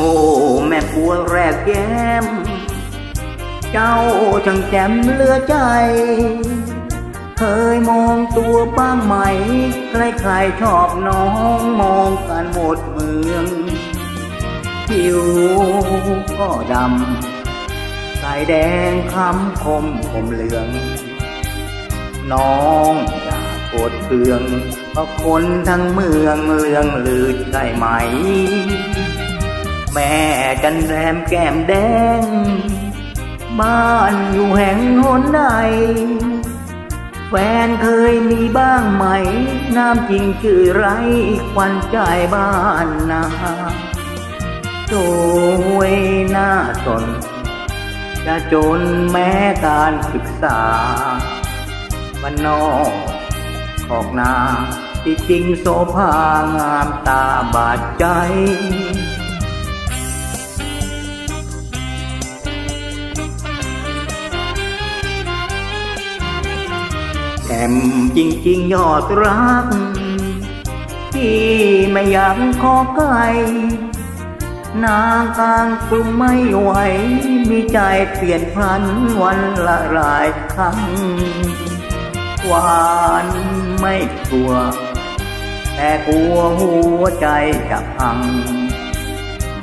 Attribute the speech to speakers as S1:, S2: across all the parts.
S1: โอ้แม่ปัวแรกแย้ม เจ้าช่างแจ่มเลือใจ เคยมองตัวบ้างไหม ใครๆชอบน้องมองกันหมดเมือง ผิวก็ดำ สายแดงคำคมคมเหลือง น้องอย่ากดเคืองเพราะคนทั้งเมืองเลืองลือใช่ไหม แม่จันแรมแก้มแดง บ้านอยู่แห่งหนใดแฟนเคยมีบ้างไหม น้ำจริงชื่อไรควันใจบ้านนาโดยหน้าสนจะจนแม้การศึกษาบ้านนอกขอกนาที่จริงโสภางามตาบาดใจ มจริงๆ ยอดรัก ที่ไม่อยากขอไกลนางกลางกลุ่มไม่ไหว มีใจเปลี่ยนพลันวันละหลายครั้งหวานไม่กลัว แต่กลัวหัวใจจะพัง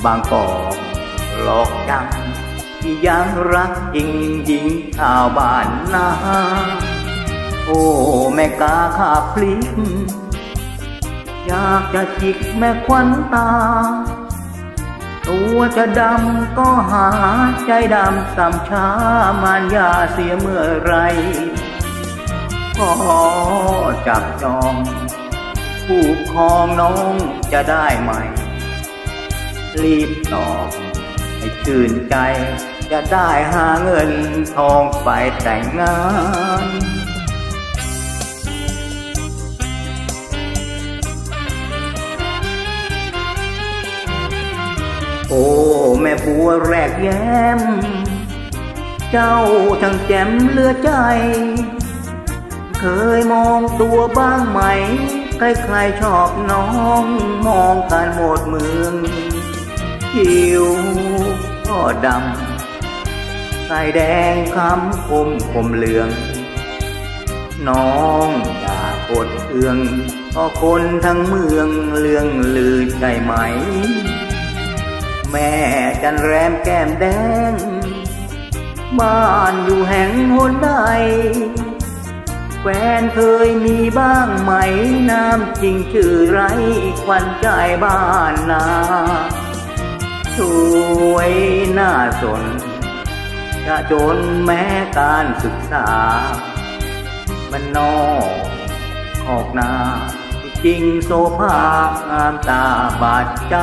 S1: บางกอกหลอกจังยังรักจริงหญิงชาวบ้านนา โอ้แม่กาขาพลิกอยากจะจิกแม่ควันตา ตัวจะดำก็หาใจดำสำช้ามานยาเสียเมื่อไรขอจับจองผู้ครองน้องจะได้ไหม รีบตอบให้ชื่นใจ จะได้หาเงินทองไปแต่งงาน โอ้แม่บัวแรกแย้ม เจ้าช่างแจ่มเลือใจ เคยมองตัวบ้างไหม ใครๆชอบน้องมองกันหมดเมืองผิวก็ดำ สายแดงคำคมคมเหลือง น้องอย่ากดเอืองเพราะคนทั้งเมืองเลืองลือใช่ไหม แม่จันแรมแก้มแดง บ้านอยู่แห่งหนใดแฟนเคยมีบ้างไหม น้ำจริงชื่อไรควันใจบ้านนาสวยน่าสนจะจนแม้การศึกษา มันนอกออกนาจริงโซภางามตาบาดใจ